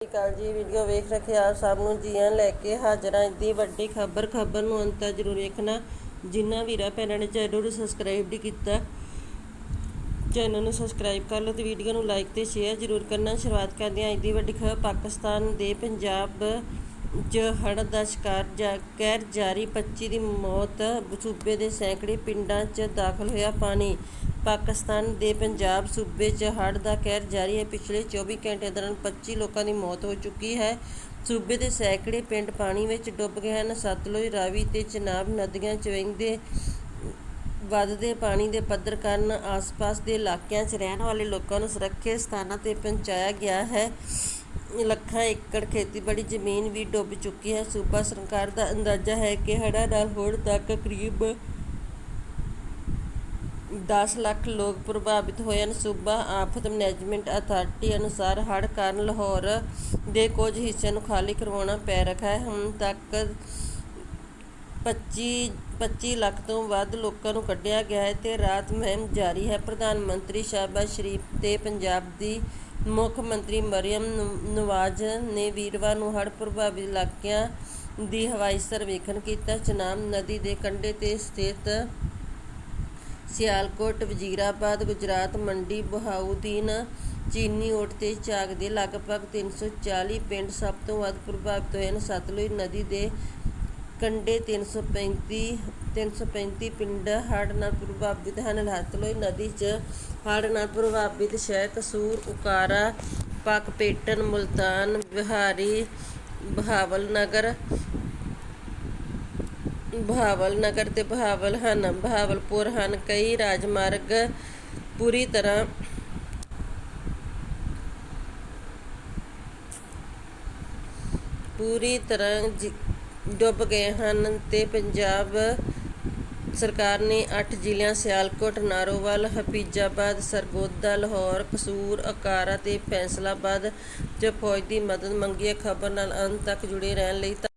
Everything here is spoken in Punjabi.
ਸਤਿ ਸ਼੍ਰੀ ਅਕਾਲ ਜੀ, ਵੀਡੀਓ ਵੇਖ ਰੱਖੇ ਆਪ ਸਭ ਨੂੰ, ਜੀਆਂ ਲੈ ਕੇ ਹਾਜ਼ਰ ਹਾਂ। ਇੱਦੀ ਵੱਡੀ ਖਬਰ ਖਬਰ ਨੂੰ ਅੰਤ ਤੱਕ ਜ਼ਰੂਰ ਵੇਖਣਾ। ਜਿਨ੍ਹਾਂ ਵੀਰਾਂ ਭੈਣਾਂ ਨੇ ਚੈਨਲ ਨੂੰ ਸਬਸਕ੍ਰਾਈਬ ਨਹੀਂ ਕੀਤਾ ਚੈਨਲ ਨੂੰ ਸਬਸਕ੍ਰਾਈਬ ਕਰ ਲਓ ਤੇ ਵੀਡੀਓ ਨੂੰ ਲਾਈਕ ਤੇ ਸ਼ੇਅਰ ਜ਼ਰੂਰ ਕਰਨਾ। ਸ਼ੁਰੂਆਤ ਕਰਦੇ ਹਾਂ। ਇੱਦੀ ਵੱਡੀ ਖਬਰ, ਪਾਕਿਸਤਾਨ ਦੇ ਪੰਜਾਬ ਚ ਹੜ੍ਹ ਦਾ ਸ਼ਿਕਾਰ ਜਾ ਕਹਿਰ ਜਾਰੀ 25 ਦੀ ਮੌਤ, ਸੂਬੇ ਦੇ ਸੈਂਕੜੇ ਪਿੰਡਾਂ 'ਚ ਦਾਖਲ ਹੋਇਆ ਪਾਣੀ। ਪਾਕਿਸਤਾਨ ਦੇ ਪੰਜਾਬ ਸੂਬੇ 'ਚ ਹੜ੍ਹ ਦਾ ਕਹਿਰ ਜਾਰੀ ਹੈ। ਪਿਛਲੇ ਚੌਵੀ ਘੰਟਿਆਂ ਦੌਰਾਨ 25 ਲੋਕਾਂ ਦੀ ਮੌਤ ਹੋ ਚੁੱਕੀ ਹੈ। ਸੂਬੇ ਦੇ ਸੈਂਕੜੇ ਪਿੰਡ ਪਾਣੀ ਵਿੱਚ ਡੁੱਬ ਗਏ ਹਨ। ਸਤਲੁਜ, ਰਾਵੀ ਤੇ ਚਨਾਬ ਨਦੀਆਂ 'ਚ ਵਹਿੰਦੇ ਵੱਧਦੇ ਪਾਣੀ ਦੇ ਪੱਧਰ ਕਾਰਨ ਆਸ-ਪਾਸ ਦੇ ਇਲਾਕਿਆਂ 'ਚ ਰਹਿਣ ਵਾਲੇ ਲੋਕਾਂ ਨੂੰ ਸੁਰੱਖਿਅਤ ਸਥਾਨਾਂ ਤੇ ਪਹੁੰਚਾਇਆ ਗਿਆ ਹੈ। ਲੱਖਾਂ ਏਕੜ ਖੇਤੀਬਾੜੀ ਜ਼ਮੀਨ ਵੀ ਡੁੱਬ ਚੁੱਕੀ ਹੈ। ਸੂਬਾ ਸਰਕਾਰ ਦਾ ਅੰਦਾਜ਼ਾ ਹੈ ਕਿ ਹੜ੍ਹਾਂ ਨਾਲ ਹੁਣ ਤੱਕ ਕਰੀਬ 10 ਲੱਖ ਲੋਕ ਪ੍ਰਭਾਵਿਤ ਹੋਏ ਹਨ। ਸੂਬਾ ਆਫਤ ਮੈਨੇਜਮੈਂਟ ਅਥਾਰਟੀ ਅਨੁਸਾਰ ਹੜ੍ਹ ਕਾਰਨ ਲਾਹੌਰ ਦੇ ਕੁਝ ਹਿੱਸਿਆਂ ਨੂੰ ਖਾਲੀ ਕਰਵਾਉਣਾ ਪੈ ਰਿਹਾ ਹੈ। ਹੁਣ ਤੱਕ 25 25 ਲੱਖ ਤੋਂ ਵੱਧ ਲੋਕਾਂ ਨੂੰ ਕੱਢਿਆ ਗਿਆ ਹੈ ਤੇ ਰਾਤ ਮੁਹਿੰਮ ਜਾਰੀ ਹੈ। ਪ੍ਰਧਾਨ ਮੰਤਰੀ ਸ਼ਹਿਬਾਜ਼ ਸ਼ਰੀਫ ਤੇ ਪੰਜਾਬ ਦੀ ਮੁੱਖ ਮੰਤਰੀ ਮਰੀਮ ਨਵਾਜ਼ ਨੇ ਵੀਰਵਾਰ ਨੂੰ ਹੜ੍ਹ ਪ੍ਰਭਾਵਿਤ ਇਲਾਕਿਆਂ ਦੀ ਹਵਾਈ ਸਰਵੇਖਣ ਕੀਤਾ। ਚਨਾਬ ਨਦੀ ਦੇ ਕੰਢੇ ਤੇ ਸਥਿਤ ਸਿਆਲਕੋਟ, ਵਜ਼ੀਰਾਬਾਦ, ਗੁਜਰਾਤ, ਮੰਡੀ ਬਹਾਉਦੀਨ ਚੀਨੀ ਓਟ ਤੇ ਚਾਕ ਦੇ ਲਗਭਗ 340 ਪਿੰਡ ਸਭ ਤੋਂ ਵੱਧ ਪ੍ਰਭਾਵਿਤ ਹੋਏ ਹਨ। ਸਤਲੁਜ ਨਦੀ ਦੇ ਕੰਢੇ 335 335 ਪਿੰਡ ਹੜ੍ਹ ਨਾਲ ਪ੍ਰਭਾਵਿਤ ਹਨ। ਸਤਲੁਜ ਨਦੀ 'ਚ ਹੜ੍ਹ ਨਾਲ ਪ੍ਰਭਾਵਿਤ ਸ਼ਹਿਰ ਕਸੂਰ, ਉਕਾਰਾ, ਪਕਪੇਟਨ, ਮੁਲਤਾਨ, ਬਿਹਾਰੀ ਬਹਾਵਲ ਨਗਰ ਬਹਾਵਲ ਨਗਰ ਤੇ ਬਹਾਵਲ ਹਨ। ਬਹਾਵਲਪੁਰ ਹਨ। ਕਈ ਰਾਜਮਾਰਗ ਪੂਰੀ ਤਰ੍ਹਾਂ ਪੂਰੀ ਤਰ੍ਹਾਂ ਡੁੱਬ ਗਏ ਹਨ ਤੇ ਪੰਜਾਬ ਸਰਕਾਰ ਨੇ 8 ਜ਼ਿਲ੍ਹਿਆਂ ਸਿਆਲਕੋਟ, ਨਾਰੋਵਾਲ, ਹਫੀਜ਼ਾਬਾਦ, ਸਰਗੋਦਾ, ਲਾਹੌਰ, ਕਸੂਰ, ਅਕਾਰਾ ਤੇ ਫੈਸਲਾਬਾਦ 'ਚ ਫੌਜ ਦੀ ਮਦਦ ਮੰਗੀ ਹੈ। ਖਬਰ ਨਾਲ ਅੰਤ ਤੱਕ ਜੁੜੇ ਰਹਿਣ ਲਈ ਧੰਨ-